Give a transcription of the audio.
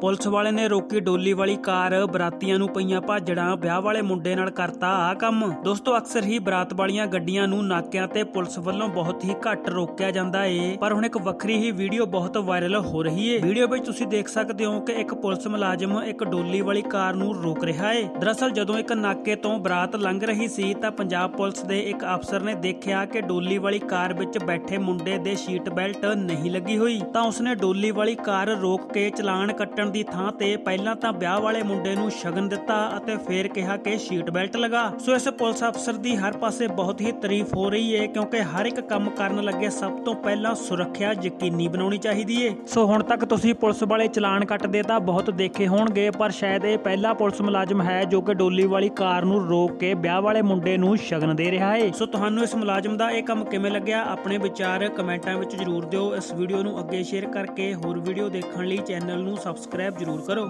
Police ਵਾਲੇ ਨੇ ਰੋਕੀ ਡੋਲੀ ਵਾਲੀ ਕਾਰ, ਬਰਾਤੀਆਂ ਨੂੰ ਪਈਆਂ ਭਾਜੜਾਂ, ਵਿਆਹ ਵਾਲੇ ਮੁੰਡੇ ਨਾਲ ਕਰਤਾ ਆ ਕੰਮ। ਦੋਸਤੋ, ਅਕਸਰ ਹੀ ਬਰਾਤ ਵਾਲੀਆਂ ਗੱਡੀਆਂ ਨੂੰ ਨਾਕਿਆਂ ਤੇ ਪੁਲਿਸ ਵੱਲੋਂ ਬਹੁਤ ਹੀ ਘੱਟ ਰੋਕਿਆ ਜਾਂਦਾ ਏ। ਪਰ ਹੁਣ ਇੱਕ ਵੱਖਰੀ ਹੀ ਵੀਡੀਓ ਬਹੁਤ ਵਾਇਰਲ ਹੋ ਰਹੀ ਏ। ਵੀਡੀਓ ਵਿੱਚ ਤੁਸੀਂ ਦੇਖ ਸਕਦੇ ਹੋ ਕਿ ਇੱਕ ਪੁਲਿਸ ਮੁਲਾਜ਼ਮ ਇੱਕ ਡੋਲੀ ਵਾਲੀ ਕਾਰ ਨੂੰ ਰੋਕ ਰਿਹਾ ਏ। ਦਰਅਸਲ, ਜਦੋਂ ਇੱਕ ਨਾਕੇ ਤੋਂ ਬਰਾਤ ਲੰਘ ਰਹੀ ਸੀ, ਤਾਂ ਪੰਜਾਬ ਪੁਲਿਸ ਦੇ ਇੱਕ ਅਫਸਰ ਨੇ ਦੇਖਿਆ ਕਿ ਡੋਲੀ ਵਾਲੀ ਕਾਰ ਵਿੱਚ ਬੈਠੇ ਮੁੰਡੇ ਦੇ ਸੀਟ ਬੈਲਟ ਨਹੀਂ ਲੱਗੀ ਹੋਈ। ਤਾਂ ਉਸਨੇ ਡੋਲੀ ਵਾਲੀ ਕਾਰ ਰੋਕ ਕੇ ਚਲਾਨ ਕੱਟਣ ਦੀ ਥਾਂ ਤੇ ਪਹਿਲਾਂ ਤਾਂ ਵਿਆਹ ਵਾਲੇ ਮੁੰਡੇ ਨੂੰ ਸ਼ਗਨ ਦਿੱਤਾ ਅਤੇ ਫੇਰ ਕਿਹਾ ਕਿ ਸੀਟ ਬੈਲਟ ਲਗਾ। ਸੋ ਇਸ ਪੁਲਿਸ ਅਫਸਰ ਦੀ ਹਰ ਪਾਸੇ ਬਹੁਤ ਹੀ ਤਾਰੀਫ ਹੋ ਰਹੀ ਹੈ ਕਿਉਂਕਿ ਹਰ ਇੱਕ ਕੰਮ ਕਰਨ ਲੱਗੇ ਸਭ ਤੋਂ ਪਹਿਲਾਂ ਸੁਰੱਖਿਆ ਯਕੀਨੀ ਬਣਾਉਣੀ ਚਾਹੀਦੀ ਏ। ਸੋ ਹੁਣ ਤੱਕ ਤੁਸੀਂ ਪੁਲਿਸ ਵਾਲੇ ਚਲਾਨ ਕੱਟਦੇ ਤਾਂ ਬਹੁਤ ਦੇਖੇ ਹੋਣਗੇ, ਪਰ ਸ਼ਾਇਦ ਇਹ ਪਹਿਲਾ ਪੁਲਿਸ ਮੁਲਾਜ਼ਮ ਹੈ ਜੋ ਕਿ ਡੋਲੀ ਵਾਲੀ ਕਾਰ ਨੂੰ ਰੋਕ ਕੇ ਵਿਆਹ ਵਾਲੇ ਮੁੰਡੇ ਨੂੰ ਸ਼ਗਨ ਦੇ ਰਿਹਾ ਏ। ਸੋ ਤੁਹਾਨੂੰ ਇਸ ਮੁਲਾਜ਼ਮ ਦਾ ਇਹ ਕੰਮ ਕਿਵੇਂ ਲੱਗਿਆ? ਆਪਣੇ ਵਿਚਾਰ ਕਮੈਂਟਾਂ ਵਿੱਚ ਜਰੂਰ ਦਿਓ। ਇਸ ਵੀਡੀਓ ਨੂੰ ਅੱਗੇ ਸ਼ੇਅਰ ਕਰਕੇ ਹੋਰ ਵੀਡੀਓ ਦੇਖਣ ਲਈ ਚੈਨਲ ਨੂੰ ਸਬਸਕ੍ਰਾਈਬ ਜਰੂਰ ਕਰੋ।